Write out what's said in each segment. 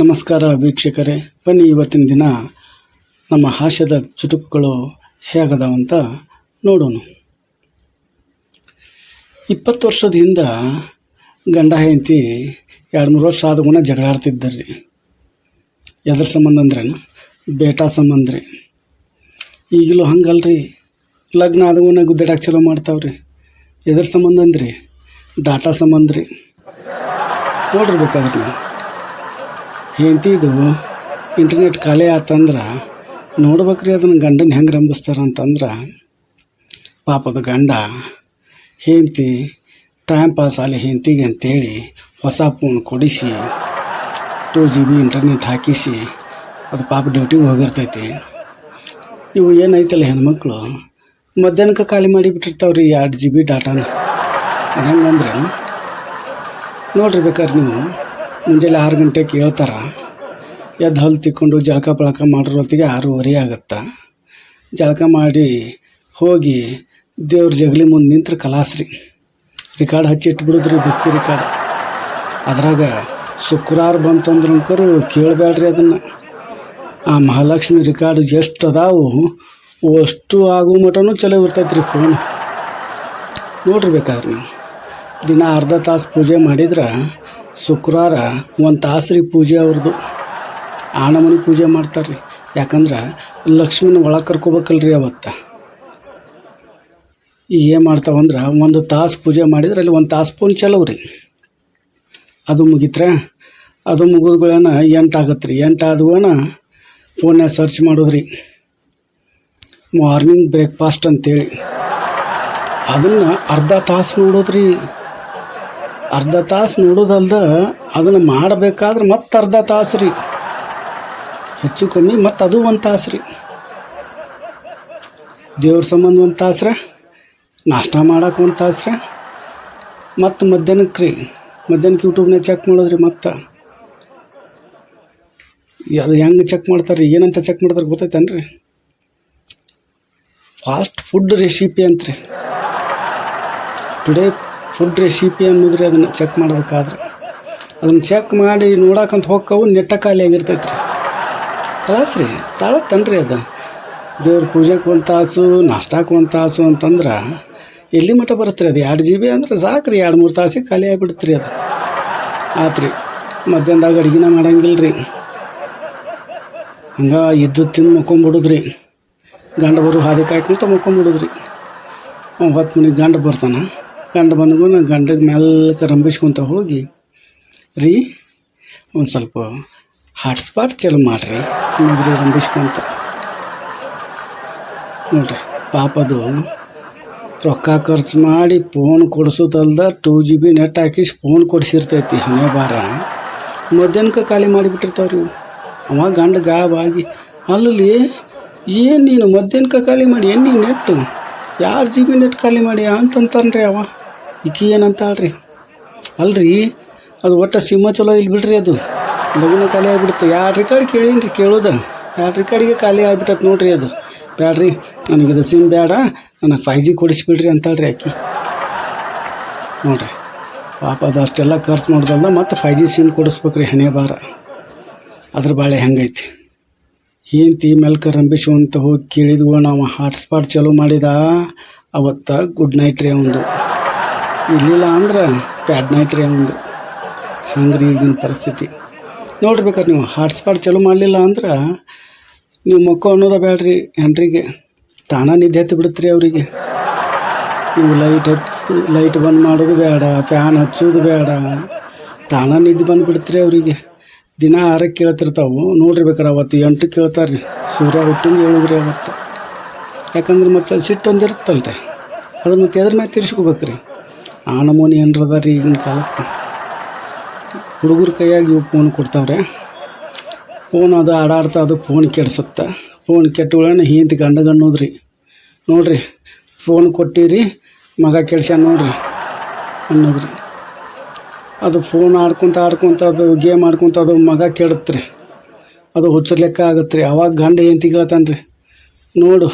ನಮಸ್ಕಾರ ವೀಕ್ಷಕರೇ. ಬನ್ನಿ ಇವತ್ತಿನ ದಿನ ನಮ್ಮ ಹಾಸ್ಯದ ಚುಟುಕುಗಳು ಹೇಗದಾವಂತ ನೋಡೋಣ. ಇಪ್ಪತ್ತು ವರ್ಷದ ಹಿಂದೆ ಗಂಡ ಹೆಂಡತಿ ಎರಡು ಮೂರು ವರ್ಷ ಆದಗುಣ ಜಗಳ ಆಡ್ತಿದ್ದರ್ರಿ ಎದ್ರ ಸಂಬಂಧ ಅಂದ್ರೇನು? ಬೇಟಾ ಸಂಬಂಧ ರೀ. ಈಗಲೂ ಹಂಗಲ್ರಿ. ಲಗ್ನ ಆದಗುಣ ಗುದ್ದಾಡಕ್ಕೆ ಚಲೋ ಮಾಡ್ತಾವ್ರಿ. ಎದ್ರ ಸಂಬಂಧ ಅಂದ್ರಿ. ಡಾಟಾ ಸಂಬಂಧ ರೀ. ನೋಡ್ರಿ ಬೇಕಾದ್ರೆ ನೀವು. ಹೆಂಡತಿದು ಇಂಟರ್ನೆಟ್ ಖಾಲಿ ಆತಂದ್ರೆ ನೋಡ್ಬೇಕ್ರಿ ಅದನ್ನು ಗಂಡನ ಹೆಂಗೆ ರಂಬಿಸ್ತಾರೆ ಅಂತಂದ್ರೆ, ಪಾಪದ ಗಂಡ ಹೆಂಡ್ತಿ ಟೈಮ್ ಪಾಸ್ ಆಗಲಿ ಹೆಂಡ್ತಿಗೆ ಅಂತೇಳಿ ಹೊಸ ಫೋನ್ ಕೊಡಿಸಿ ಟೂ ಜಿ ಬಿ ಇಂಟರ್ನೆಟ್ ಹಾಕಿಸಿ, ಅದು ಪಾಪ ಡ್ಯೂಟಿಗೆ ಹೋಗಿರ್ತೈತಿ. ಇವು ಏನೈತಲ್ಲ ಹೆಣ್ಮಕ್ಳು, ಮಧ್ಯಾಹ್ನಕ್ಕೆ ಖಾಲಿ ಮಾಡಿಬಿಟ್ಟಿರ್ತಾವ್ರಿ ಎರಡು ಜಿ ಬಿ ಡಾಟಾನ ಅದು ಹೆಂಗಂದ್ರೆ ನೋಡ್ರಿ ಬೇಕಾದ್ರೆ ನೀವು. ಮುಂಜಾನೆ ಆರು ಗಂಟೆಗೆ ಕೇಳ್ತಾರ, ಎದ್ದು ಹಲ್ಲು ತಿಕ್ಕೊಂಡು ಜಳಕ ಪಳಕ ಮಾಡಿರೋ ಹೊತ್ತಿಗೆ ಆರೂವರೆ ಆಗುತ್ತೆ. ಜಳಕ ಮಾಡಿ ಹೋಗಿ ದೇವ್ರ ಜಗಲಿ ಮುಂದೆ ನಿಂತ್ರೆ ಕಲಾಸ್ರಿ. ರಿಕಾರ್ಡ್ ಹಚ್ಚಿ ಇಟ್ಬಿಡುದ್ರಿ ಭಕ್ತಿ ರಿಕಾರ್ಡ್. ಅದ್ರಾಗ ಶುಕ್ರವಾರ ಬಂತಂದ್ರಂಕರು ಕೇಳಬೇಡ್ರಿ ಅದನ್ನು. ಆ ಮಹಾಲಕ್ಷ್ಮಿ ರಿಕಾರ್ಡ್ ಎಷ್ಟು ಅದಾವು, ಅಷ್ಟು ಆಗೋ ಮಟನೂ ಚಲೋ ಇರ್ತೈತೆ ಫೋನ್ ನೋಡ್ರಿ ಬೇಕಾದ್ರೆ ನೀವು. ದಿನ ಅರ್ಧ ತಾಸು ಪೂಜೆ ಮಾಡಿದ್ರೆ ಶುಕ್ರವಾರ ಒಂದು ತಾಸು ರೀ ಪೂಜೆ ಅವ್ರದ್ದು ಆನಮನಿ ಪೂಜೆ ಮಾಡ್ತಾರೆ ರೀ ಯಾಕಂದ್ರೆ ಲಕ್ಷ್ಮಿನ ಒಳಗೆ ಕರ್ಕೋಬೇಕಲ್ರಿ ಅವತ್ತು. ಈಗ ಏನು ಮಾಡ್ತಾವಂದ್ರೆ ಒಂದು ತಾಸು ಪೂಜೆ ಮಾಡಿದ್ರೆ ಅಲ್ಲಿ ಒಂದು ತಾಸು ಫೋನ್ ಚಲೋ ರೀ ಅದು ಮುಗಿತ್ರೆ ಅದು ಮುಗಿದ್ಗಳೇನ ಎಂಟು ಆಗತ್ತೆ ರೀ ಎಂಟು ಆದ್ವನ ಫೋನ್ಯಾಗ ಸರ್ಚ್ ಮಾಡೋದ್ರಿ. ಮಾರ್ನಿಂಗ್ ಬ್ರೇಕ್ಫಾಸ್ಟ್ ಅಂತೇಳಿ. ಅದನ್ನು ಅರ್ಧ ತಾಸು ನೋಡೋದ್ರಿ. ಅರ್ಧ ತಾಸು ನೋಡೋದಲ್ದ ಅದನ್ನು ಮಾಡಬೇಕಾದ್ರೆ ಮತ್ತೆ ಅರ್ಧ ತಾಸು ರೀ. ಹೆಚ್ಚು ಕಮ್ಮಿ ಮತ್ತು ಅದು ಒಂದು ತಾಸು ರೀ. ದೇವ್ರ ಸಂಬಂಧ ಒಂದು ತಾಸ್ರ ನಾಷ್ಟ ಮಾಡಕ್ಕೆ ಒಂದು ತಾಸ್ರ ಮತ್ತು ಮಧ್ಯಾಹ್ನಕ್ಕೆ ರೀ. ಮಧ್ಯಾಹ್ನಕ್ಕೆ ಯೂಟ್ಯೂಬ್ನಾಗ ಚೆಕ್ ಮಾಡೋದ್ರಿ ಮತ್ತು. ಅದು ಹೆಂಗೆ ಚೆಕ್ ಮಾಡ್ತಾರೆ ರೀ, ಏನಂತ ಚೆಕ್ ಮಾಡ್ತಾರೆ ಗೊತ್ತೈತೇನ್ರಿ? ಫಾಸ್ಟ್ ಫುಡ್ ರೆಸಿಪಿ ಅಂತ್ರಿ. ಟುಡೇ ಫುಡ್ ರೆಸಿಪಿ ಅನ್ನೋದ್ರಿ ಅದನ್ನು ಚೆಕ್ ಮಾಡ್ಬೇಕಾದ್ರೆ. ಅದನ್ನು ಚೆಕ್ ಮಾಡಿ ನೋಡಕ್ಕಂತ ಹೋಗವು ನೆಟ್ಟ ಖಾಲಿ ಆಗಿರ್ತೈತೆ ರೀ ಕಲಾಸ್ ರೀ, ತಾಳತ್ತನ್ರಿ ಅದು. ದೇವ್ರ ಪೂಜೆಗೆ ಒಂದು ತಾಸು ನಾಷ್ಟಕ್ಕೆ ಒಂದು ತಾಸು ಅಂತಂದ್ರೆ ಎಲ್ಲಿ ಮಟ್ಟ ಬರುತ್ತೆ ರೀ ಅದು? ಎರಡು ಜಿ ಬಿ ಅಂದ್ರೆ ಸಾಕು ರೀ, ಎರಡು, ಮೂರು ತಾಸಿಗೆ ಖಾಲಿ ಆಗಿಬಿಡುತ್ತೆ ಅದು. ಆತು ರೀ ಮಧ್ಯಾಹ್ನದಾಗ ಅಡುಗೆನ ಮಾಡಂಗಿಲ್ಲ ರೀ ಹಂಗೆ ಇದ್ದು ತಿಂದು ಮಕ್ಕೊಂಬಿಡುದ್ರಿ. ಗಂಡ ಬರು ಹಾದಿ ಕಾಯ್ಕೊಂತ ಮಕ್ಕೊಂಬಿಡುದ್ರಿ. ಹೊತ್ತು ಮನೆಗೆ ಗಂಡ ಬರ್ತಾನೆ. ಗಂಡ ಬಂದಗೂ ನಾನು ಗಂಡಗೆ ಮೆಲ್ಲಕ್ಕೆ ರಂಭಿಸ್ಕೊಂತ ಹೋಗಿ, ರೀ, ಒಂದು ಸ್ವಲ್ಪ ಹಾಟ್ಸ್ಪಾಟ್ ಚಲೋ ಮಾಡಿರಿ ಅನ್ನೋದ್ರಿ ರಂಬಿಸ್ಕೊತ. ನೋಡ್ರಿ, ಪಾಪದು ರೊಕ್ಕ ಖರ್ಚು ಮಾಡಿ ಫೋನ್ ಕೊಡಿಸೋದಲ್ದ ಟೂ ಜಿ ಬಿ ನೆಟ್ ಹಾಕಿಸಿ ಫೋನ್ ಕೊಡಿಸಿರ್ತೈತಿ ಹಣೆ ಬಾರ ಮಧ್ಯಾಹ್ನಕ್ಕೆ ಖಾಲಿ ಮಾಡಿಬಿಟ್ಟಿರ್ತಾವ್ರಿ ಅವ ಗಂಡ ಗಾಬಾಗಿ ಅಲ್ಲಿ ಏನು ನೀನು ಮಧ್ಯಾಹ್ನಕ್ಕೆ ಖಾಲಿ ಮಾಡಿ, ಏನು ನೀನು ನೆಟ್ಟು ಯಾರು ಜಿ ಬಿ ನೆಟ್ ಖಾಲಿ ಮಾಡಿ ಅಂತಂತಾನ್ರಿ ಅವ. ಈಕಿ ಏನಂತಾಳ್ರಿ ಅಲ್ರಿ, ಅದು ಒಟ್ಟು ಸಿಂಹ ಚಲೋ ಇಲ್ಲಿ ಬಿಡ್ರಿ ಅದು. ಲಗುನ ಖಾಲಿ ಆಗಿಬಿಡುತ್ತೆ. ಎರಡು ರೆಕಾರ್ಡ್ ಕೇಳೀನಿ ರೀ ಕೇಳೋದು. ಎರಡು ರೆಕಾರ್ಡಿಗೆ ಖಾಲಿ ಆಗಿಬಿಟ್ಟತ್ ನೋಡ್ರಿ ಅದು. ಬ್ಯಾಡ್ರಿ, ನನಗಿದು ಸಿಮ್ ಬೇಡ ನನಗೆ ಫೈ ಜಿ ಕೊಡಿಸ್ಬಿಡ್ರಿ ಅಂತಾಳ್ರಿ ಆಕಿ. ನೋಡ್ರಿ, ಪಾಪ ಅದು ಅಷ್ಟೆಲ್ಲ ಖರ್ಚು ಮಾಡೋದಲ್ಲ ಮತ್ತು ಫೈ ಜಿ ಸಿಮ್ ಕೊಡಿಸ್ಬೇಕ್ರಿ ಹಣೆ ಬಾರ ಅದ್ರ ಬಾಳೆ ಹೆಂಗೈತಿ? ಹೆಂಡ್ತಿ ಮೆಲ್ಕ ರಂಬಿಸು ಅಂತ ಹೋಗಿ ಕೇಳಿದ್ವು ನಾವು. ಹಾಟ್ಸ್ಪಾಟ್ ಚಾಲೂ ಮಾಡಿದ. ಅವತ್ತ ಗುಡ್ ನೈಟ್ ರೀ ಅವಂದು. ಇರಲಿಲ್ಲ ಅಂದ್ರೆ ಬ್ಯಾಡ್ ನೈಟ್ ರೀ ಒಂದು ಹಂಗೆ. ರೀ ಈಗಿನ ಪರಿಸ್ಥಿತಿ. ನೋಡ್ರಿ ನೀವು ಹಾಟ್ಸ್ಪಾಟ್ ಚಾಲೂ ಮಾಡಲಿಲ್ಲ ಅಂದ್ರೆ ನೀವು ಮಕ್ಕಳು ಅನ್ನೋದ ಬೇಡ್ರಿ ಹೆಂಡ್ರಿಗೆ. ತಾನ ನಿದ್ದೆ ಹತ್ತಿ ಬಿಡುತ್ತೆ ಅವರಿಗೆ. ನೀವು ಲೈಟ್ ಹಚ್ಚಿ ಲೈಟ್ ಬಂದ್ ಮಾಡೋದು ಬೇಡ ಫ್ಯಾನ್ ಹಚ್ಚೋದು ಬೇಡ ತಾನ ನಿದ್ದೆ ಬಂದುಬಿಡ್ತೀರಿ ಅವರಿಗೆ. ದಿನ ಆರಕ್ಕೆ ಕೇಳ್ತಿರ್ತಾವೆ. ನೋಡ್ರಿ ಬೇಕಾರೆ ಅವತ್ತು ಎಂಟು ಕೇಳ್ತಾರೆ ರೀ ಸೂರ್ಯ ಹುಟ್ಟಿಂದ ಹೇಳಿದ್ರಿ ಅವತ್ತು. ಯಾಕಂದ್ರೆ ಮತ್ತೆ ಸಿಟ್ಟು ಒಂದು ಇರುತ್ತಲ್ಲ ರೀ ಅದನ್ನ ಮತ್ತೆ ಎದ್ರ ಮೇಲೆ ತಿರ್ಸ್ಕೋಬೇಕು ರೀ ಆ ನಮೂನಿ ಏನರದ ರೀ ಈಗಿನ ಕಾಲಕ್ಕೆ. ಹುಡುಗರ ಕೈಯಾಗಿ ಇವು ಫೋನ್ ಕೊಡ್ತಾವ್ರೆ. ಫೋನ್ ಅದು ಆಡಾಡ್ತಾ ಅದು ಫೋನ್ ಕೆಡ್ಸುತ್ತೆ. ಫೋನ್ ಕೆಟ್ಟಗಳನ್ನ ಹಿಂದೆ ಗಂಡ ಗಣ್ಣೋದ್ರಿ. ನೋಡ್ರಿ ಫೋನ್ ಕೊಟ್ಟಿರಿ, ಮಗ ಕೆಡ್ಸ ನೋಡ್ರಿ ಅನ್ನೋದ್ರಿ. ಅದು ಫೋನ್ ಆಡ್ಕೊತ ಆಡ್ಕೊತ ಅದು ಗೇಮ್ ಆಡ್ಕೊತ ಅದು ಮಗ ಕೆಡತ್ರಿ. ಅದು ಹುಚ್ಚರ ಲೆಕ್ಕ ಆಗತ್ತೆ ರೀ ಅವಾಗ ಗಂಡ ಹೆಂಡ್ತಿ ಕೇಳ್ತಾನೆ ರೀ ನೋಡು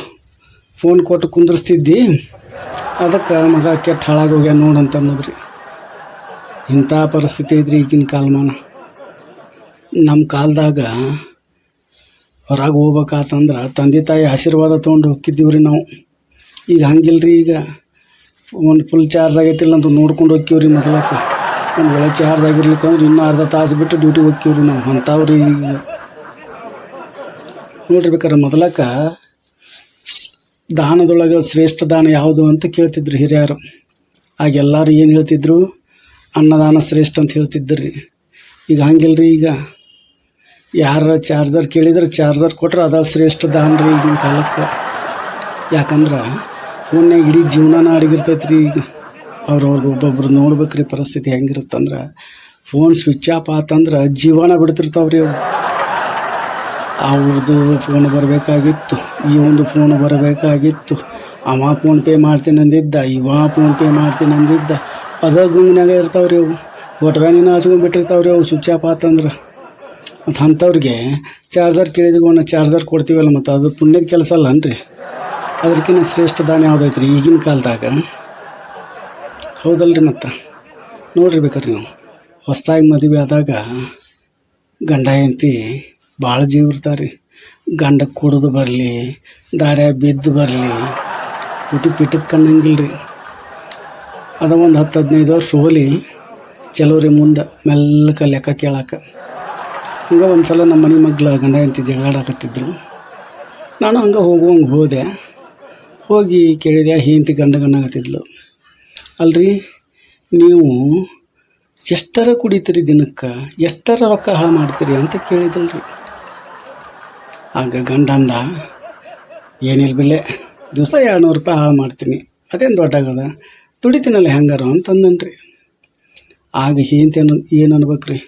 ಫೋನ್ ಕೊಟ್ಟು ಕುಂದ್ರಿಸ್ತಿದ್ದಿ ಅದಕ್ಕೆ ಮಗ ಕೆಟ್ಟ ಹಾಳಾಗಿ ಹೋಗ್ಯ ನೋಡಂತ ಅನ್ನೋದ್ರಿ. ಇಂಥ ಪರಿಸ್ಥಿತಿ ಐತ್ರಿ ಈಗಿನ ಕಾಲಮಾನ. ನಮ್ಮ ಕಾಲದಾಗ ಹೊರಗೆ ಹೋಗ್ಬೇಕಾತಂದ್ರೆ ತಂದೆ ತಾಯಿ ಆಶೀರ್ವಾದ ತೊಗೊಂಡು ಹೋಗಿದ್ದೀವಿ ರೀ ನಾವು. ಈಗ ಹಂಗಿಲ್ರಿ ಈಗ. ಒಂದು ಫುಲ್ ಚಾರ್ಜ್ ಆಗೈತಿಲ್ಲ ಅಂತ ನೋಡ್ಕೊಂಡು ಹೋಗ್ತೀವ್ರಿ ಮೊದಲಕ್ಕೆ. ಒಂದು ವೇಳೆ ಚಾರ್ಜ್ ಆಗಿರ್ಲಿಕ್ಕಂದ್ರೆ ಇನ್ನೂ ಅರ್ಧ ತಾಸು ಬಿಟ್ಟು ಡ್ಯೂಟಿಗೆ ಹೋಗ್ತೀವ್ರಿ ನಾವು. ಅಂಥವ್ರಿ ಈಗ. ನೋಡ್ರಿ ಬೇಕಾರೆ ಮೊದಲಕ್ಕೆ ದಾನದೊಳಗೆ ಶ್ರೇಷ್ಠ ದಾನ ಯಾವುದು ಅಂತ ಕೇಳ್ತಿದ್ರು ಹಿರಿಯರು. ಆಗ ಎಲ್ಲರೂ ಏನು ಹೇಳ್ತಿದ್ರು? ಅನ್ನದಾನ ಶ್ರೇಷ್ಠ ಅಂತ ಹೇಳ್ತಿದ್ದರು ರೀ ಈಗ ರೀ ಈಗ. ಯಾರ ಚಾರ್ಜರ್ ಕೇಳಿದ್ರೆ ಚಾರ್ಜರ್ ಕೊಟ್ರೆ ಅದ ಶ್ರೇಷ್ಠ ದಾನ ರೀ ಈಗಿನ ಕಾಲಕ್ಕೆ. ಯಾಕಂದ್ರೆ ಫೋನ್ಯಾಗ ಇಡೀ ಜೀವನನ ಅಡಗಿರ್ತೈತೆ ರೀ ಈಗ ಅವ್ರವ್ರಿಗೆ ಒಬ್ಬೊಬ್ರು ನೋಡ್ಬೇಕ್ರಿ ಪರಿಸ್ಥಿತಿ ಹೆಂಗಿರುತ್ತಂದ್ರೆ. ಫೋನ್ ಸ್ವಿಚ್ ಆಫ್ ಆತಂದ್ರೆ ಜೀವನ ಬಿಡ್ತಿರ್ತಾವ್ರಿ ಅವು ಅವ್ರದ್ದು ಫೋನ್ ಬರಬೇಕಾಗಿತ್ತು, ಈ ಒಂದು ಫೋನ್ ಬರಬೇಕಾಗಿತ್ತು. ಅವ ಫೋನ್ ಪೇ ಮಾಡ್ತೀನಿ ಅಂದಿದ್ದ, ಇವ ಫೋನ್ ಪೇ ಮಾಡ್ತೀನಿ ಅಂದಿದ್ದ. ಅದ ಗುಂಗ್ನಾಗ ಇರ್ತಾವ್ರಿ ಅವು. ಒಟ್ವ್ಯಾನಿನ ಹಚ್ಕೊಂಡ್ಬಿಟ್ಟಿರ್ತಾವ್ರಿ ಅವು ಸ್ವಿಚ್ ಆಫ್ ಆತಂದ್ರೆ ಮತ್ತು ಅಂಥವ್ರಿಗೆ ಚಾರ್ಜರ್ ಕೇಳಿದ್ಕೊಂಡು ಚಾರ್ಜರ್ ಕೊಡ್ತೀವಲ್ಲ ಮತ್ತು ಅದು ಪುಣ್ಯದ ಕೆಲಸ ಅಲ್ಲ ಅನ್ರಿ ಅದಕ್ಕಿಂತ ಶ್ರೇಷ್ಠ ದಾನ ಯಾವುದೈತ್ರಿ ಈಗಿನ ಕಾಲದಾಗ? ಹೌದಲ್ರಿ ಮತ್ತು. ನೋಡಿರಿ ಬೇಕಾರೆ ನೀವು. ಹೊಸ್ದಾಗಿ ಮದುವೆ ಆದಾಗ ಗಂಡ ಹೆಂಡತಿ ಭಾಳ ಜೀವ ಇರ್ತಾರೆ. ರೀ ಗಂಡ ಕುಡಿದು ಬರಲಿ ದಾರ್ಯಾಗ ಬಿದ್ದು ಬರಲಿ, ತುಟಿ ಪಿಟಕ್ಕೆ ಕಣ್ಣಂಗಿಲ್ಲ ರೀ ಅದು ಒಂದು ಹತ್ತು ಹದಿನೈದು ವರ್ಷ ಹೋಲಿ, ಚಲೋರಿ ಮುಂದೆ ಮೆಲ್ಲಕ ಲೆಕ್ಕ ಕೇಳಕ್ಕೆ ಹಂಗೆ ಒಂದು ಸಲ ನಮ್ಮ ಮನೆ ಮಗ್ಳು ಗಂಡ ಎಂತಿ ಜಗಳಾಡಕತ್ತಿದ್ರು ನಾನು ಹಂಗೆ ಹೋಗುವಂಗೆ ಹೋದೆ. ಹೋಗಿ ಕೇಳಿದೆ ಹೀಂತಿ ಗಂಡ ಗಣ್ಣಾಗತ್ತಿದ್ಲು ಅಲ್ರಿ, ನೀವು ಎಷ್ಟರ ಕುಡಿತೀರಿ ದಿನಕ್ಕೆ? ಎಷ್ಟರ ರೊಕ್ಕ ಹಾಳು ಮಾಡ್ತೀರಿ ಅಂತ ಕೇಳಿದಲ್ರಿ. ಆಗ ಗಂಡ ಅಂದ ಏನಿಲ್ಲ ಬಿಲ್ಲೆ ದಿವಸ ಎರಡು ನೂರು ರೂಪಾಯಿ ಹಾಳು ಮಾಡ್ತೀನಿ. ಅದೇನು ದೊಡ್ಡಾಗದ? ದುಡಿತೀನಲ್ಲ ಹೆಂಗಾರು? ಅಂತಂದನ್ರಿ ಆಗ ಅನ್ನ ಏನು ಅನ್ಬೇಕ್ರಿ?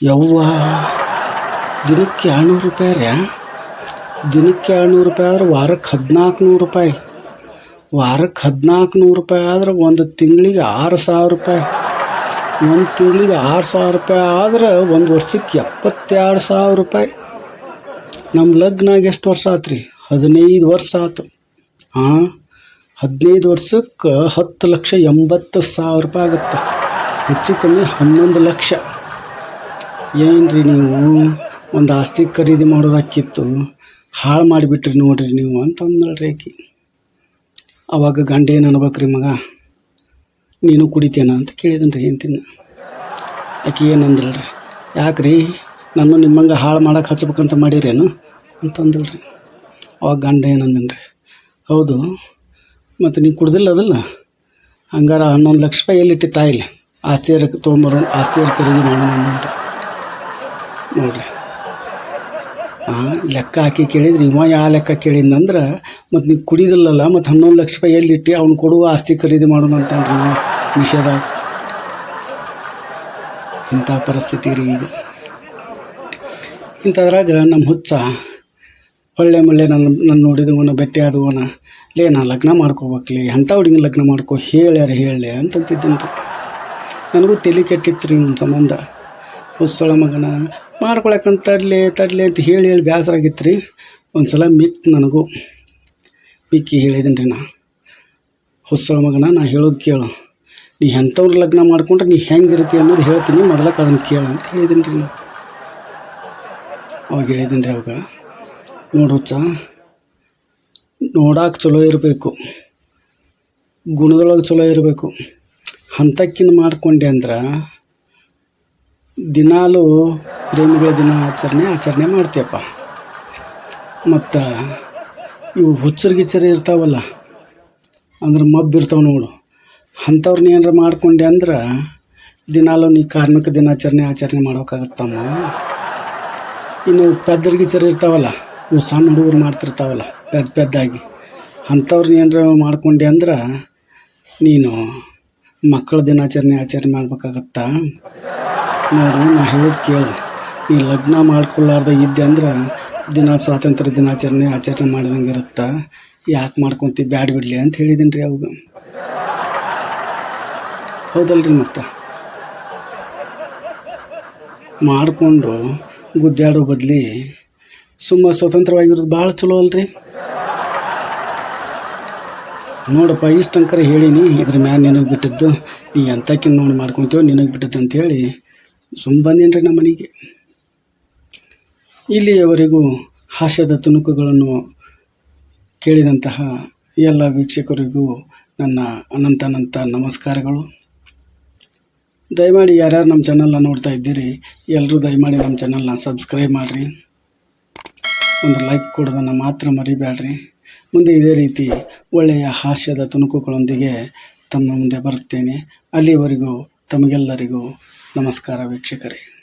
ಯವ್ವ, ದಿನಕ್ಕೆ ಎರಡುನೂರು ರೂಪಾಯಿ ರೀ, ದಿನಕ್ಕೆ ಎರಡುನೂರು ರೂಪಾಯಿ ಆದ್ರೆ ವಾರಕ್ಕೆ ಹದಿನಾಲ್ಕು ನೂರು ರೂಪಾಯಿ, ವಾರಕ್ಕೆ ಹದಿನಾಲ್ಕು ನೂರು ರೂಪಾಯಿ ಆದ್ರೆ ಒಂದು ತಿಂಗಳಿಗೆ ಆರು ಸಾವಿರ ರೂಪಾಯಿ, ಒಂದು ತಿಂಗಳಿಗೆ ಆರು ಸಾವಿರ ರೂಪಾಯಿ ಆದ್ರೆ ಒಂದು ವರ್ಷಕ್ಕೆ ಎಪ್ಪತ್ತೆರಡು ಸಾವಿರ ರೂಪಾಯಿ. ನಮ್ಮ ಲಗ್ನಾಗ ಎಷ್ಟು ವರ್ಷ ಆತು ರೀ ಹದಿನೈದು ವರ್ಷ ಆತು. ಹಾಂ ಹದಿನೈದು ವರ್ಷಕ್ಕೆ ಹತ್ತು ಲಕ್ಷ ಎಂಬತ್ತು ಸಾವಿರ ರೂಪಾಯಿ ಆಗುತ್ತೆ. ಹೆಚ್ಚು ಕಮ್ಮಿ ಹನ್ನೊಂದು ಲಕ್ಷ. ಏನು ರೀ ನೀವು? ಒಂದು ಆಸ್ತಿ ಖರೀದಿ ಮಾಡೋದಾಕಿತ್ತು. ಹಾಳು ಮಾಡಿಬಿಟ್ರಿ ನೋಡ್ರಿ ನೀವು ಅಂತ ಅಂದಳ್ರಿ ಆಕಿ. ಅವಾಗ ಗಂಡ ಏನು ಅನ್ಬೇಕ್ರಿ ಮಗ? ನೀನು ಕುಡಿತೇನ ಅಂತ ಕೇಳಿದನ್ರಿ ರೀ ತಿನ್ನ ಆಕೆ ಏನಂದ್ರಲ್ರಿ ಯಾಕ್ರಿ? ನಾನು ನಿಮ್ಮಂಗೆ ಹಾಳು ಮಾಡಕ್ಕೆ ಹಚ್ಬೇಕಂತ ಮಾಡಿರೇನು? ರೀ ಅವಾಗ ಗಂಡ ಏನಂದನ್ರಿ? ಹೌದು, ಮತ್ತು ನೀವು ಕುಡ್ದಿಲ್ಲ ಅದಲ್ಲ? ಹಂಗಾರ ಹನ್ನೊಂದು ಲಕ್ಷ ರೂಪಾಯಿ ಎಲ್ಲಿಟ್ಟು ತಾಯಿಲಿ? ಆಸ್ತಿಯರ ತೊಗೊಂಬರೋ ಆಸ್ತಿಯರ ಖರೀದಿ ಮಾಡೋಣ ಅಂತ ನೋಡ್ರಿ. ಹಾಂ ಲೆಕ್ಕ ಹಾಕಿ ಕೇಳಿದ್ರಿ, ಇವ ಯಾವ ಲೆಕ್ಕ ಕೇಳಿದ್ನಂದ್ರೆ ಮತ್ತು ನೀವು ಕುಡಿದಿಲ್ಲಲ್ಲ ಮತ್ತು ಹನ್ನೊಂದು ಲಕ್ಷ ರೂಪಾಯಿ ಎಲ್ಲಿಟ್ಟು ಅವ್ನು ಕೊಡುವ ಆಸ್ತಿ ಖರೀದಿ ಮಾಡೋಣ ಅಂತಂದ್ರೆ ನಿಷೇಧ. ಇಂಥ ಪರಿಸ್ಥಿತಿ ರೀ ಈಗ. ಇಂಥದ್ರಾಗ ನಮ್ಮ ಹುಚ್ಚ ಒಳ್ಳೆ ಮುಳ್ಳೆ ನನ್ನ ನನ್ನ ನೋಡಿದವನ ಭೇಟಿ ಆದವನ, ಲೇ ನಾನು ಲಗ್ನ ಮಾಡ್ಕೋಬೇಕ್ಲಿ ಅಂಥ ಹುಡುಗಿನ ಲಗ್ನ ಮಾಡ್ಕೋ, ಹೇಳ್ಯಾರ ಹೇಳಿ ಅಂತಂತಿದ್ದೀನಿ ರೀ. ನನಗೂ ತಲೆ ಕೆಟ್ಟಿತ್ತು ರೀ ಒಂದು ಸಂಬಂಧ. ಹುಸ್ಸೊಳ ಮಗನ ಮಾಡ್ಕೊಳಕಂತ ತಡ್ಲಿ ತಡ್ಲಿ ಅಂತ ಹೇಳಿ ಹೇಳಿ ಬೇಸರ ಆಗಿತ್ತು ರೀ ಒಂದು ಸಲ ಮಿಕ್ ನನಗೂ. ಮಿಕ್ಕಿ ಹೇಳಿದ್ದೀನಿ ರೀ ನಾ. ಹುಸ್ಸೊಳ ಮಗನ, ನಾ ಹೇಳೋದು ಕೇಳು. ನೀ ಎಂಥವ್ರ ಲಗ್ನ ಮಾಡ್ಕೊಂಡ್ರೆ ನೀ ಹೆಂಗಿರ್ತಿ ಅನ್ನೋದು ಹೇಳ್ತೀನಿ ಮೊದಲಕ್ಕೆ ಅದನ್ನು ಕೇಳು ಅಂತ ಹೇಳಿದ್ದೀನಿ ರೀ ನಾ. ಅವಾಗ ಹೇಳಿದ್ದೀನಿ ರೀ ಅವಾಗ. ನೋಡು ಹುಚ್ಚ ನೋಡಕ್ಕೆ ಚಲೋ ಇರಬೇಕು. ಗುಣದೊಳಗೆ ಚಲೋ ಇರಬೇಕು. ಹಂತಕ್ಕಿನ ಮಾಡ್ಕೊಂಡೆ ಅಂದ್ರೆ ದಿನಾಲು ಪ್ರೇಮಿಗಳ ದಿನ ಆಚರಣೆ ಆಚರಣೆ ಮಾಡ್ತೀಯಪ್ಪ. ಮತ್ತು ಇವು ಹುಚ್ಚರು ಗಿಚ್ಚರು ಇರ್ತಾವಲ್ಲ, ಅಂದ್ರೆ ಮಬ್ಬು ಇರ್ತಾವೆ ನೋಡು. ಅಂಥವ್ರನ್ನ ಏನಾರ ಮಾಡ್ಕೊಂಡೆ ಅಂದ್ರೆ ದಿನಾಲು ನೀ ಕಾರ್ಮಿಕ ದಿನಾಚರಣೆ, ಆಚರಣೆ ಮಾಡೋಕ್ಕಾಗತ್ತಮ್ಮ ಇನ್ನು ಪೆದ್ದರ್ ಗಿಚ್ಚರು ಇರ್ತಾವಲ್ಲ ಇವು ಸಣ್ಣ ಹುಡುಗರು ಮಾಡ್ತಿರ್ತಾವಲ್ಲ, ಪೆದ್ದ ಪೆದ್ದಾಗಿ. ಅಂಥವ್ರನ್ನ ಏನಾರ ಮಾಡ್ಕೊಂಡೆ ಅಂದ್ರೆ, ನೀನು ಮಕ್ಕಳ ದಿನಾಚರಣೆ ಆಚರಣೆ ಮಾಡ್ಬೇಕಾಗತ್ತ? ನೋಡು, ನಾ ಹೇಳೋದು ಕೇಳು. ನೀ ಲಗ್ನ ಮಾಡ್ಕೊಳ್ಳಾರ್ದ ಇದ್ದೆ ಅಂದ್ರೆ, ದಿನ ಸ್ವಾತಂತ್ರ್ಯ ದಿನಾಚರಣೆ ಆಚರಣೆ ಮಾಡಿದಂಗೆ ಇರುತ್ತೆ. ಯಾಕೆ ಮಾಡ್ಕೊಂತಿ ಬ್ಯಾಡ್ ಬಿಡಲಿ ಅಂತ ಹೇಳಿದ್ದೀನಿ ರೀ ಅವಾಗ ಹೌದಲ್ರಿ ಮತ್ತೆ? ಮಾಡಿಕೊಂಡು ಗುದ್ದಾಡೋ ಬದಲಿ ಸುಮ್ಮ ಸ್ವತಂತ್ರವಾಗಿರೋದು ಭಾಳ ಚಲೋ ಅಲ್ರಿ. ನೋಡಪ್ಪ, ಇಷ್ಟು ಅಂಕರ ಹೇಳೀನಿ, ಇದ್ರ ಮ್ಯಾಲ ನಿನಗೆ ಬಿಟ್ಟಿದ್ದು, ನೀ ಎಂತಕ್ಕಿನ ನೋಡಿ ಮಾಡ್ಕೊತೀವೋ ನಿನಗೆ ಬಿಟ್ಟಿದ್ದು ಅಂತೇಳಿ ಸುಮ್ಮ ಬಂದೇನ್ರಿ ನಮ್ಮ ಮನೆಗೆ. ಇಲ್ಲಿಯವರೆಗೂ ಹಾಸ್ಯದ ತುಣುಕುಗಳನ್ನು ಕೇಳಿದಂತಹ ಎಲ್ಲ ವೀಕ್ಷಕರಿಗೂ ನನ್ನ ಅನಂತ ಅನಂತ ನಮಸ್ಕಾರಗಳು. ದಯಮಾಡಿ ಯಾರ್ಯಾರು ನಮ್ಮ ಚಾನಲ್ನ ನೋಡ್ತಾ ಇದ್ದೀರಿ ಎಲ್ಲರೂ ದಯಮಾಡಿ ನಮ್ಮ ಚಾನಲ್ನ ಸಬ್ಸ್ಕ್ರೈಬ್ ಮಾಡಿರಿ. ಒಂದು ಲೈಕ್ ಕೊಡೋದನ್ನು ಮಾತ್ರ ಮರಿಬೇಡ್ರಿ ಮುಂದೆ ಇದೇ ರೀತಿ ಒಳ್ಳೆಯ ಹಾಸ್ಯದ ತುಣುಕುಗಳೊಂದಿಗೆ ತಮ್ಮ ಮುಂದೆ ಬರುತ್ತೇನೆ. ಅಲ್ಲಿವರೆಗೂ ತಮಗೆಲ್ಲರಿಗೂ ನಮಸ್ಕಾರ ವೀಕ್ಷಕರೇ.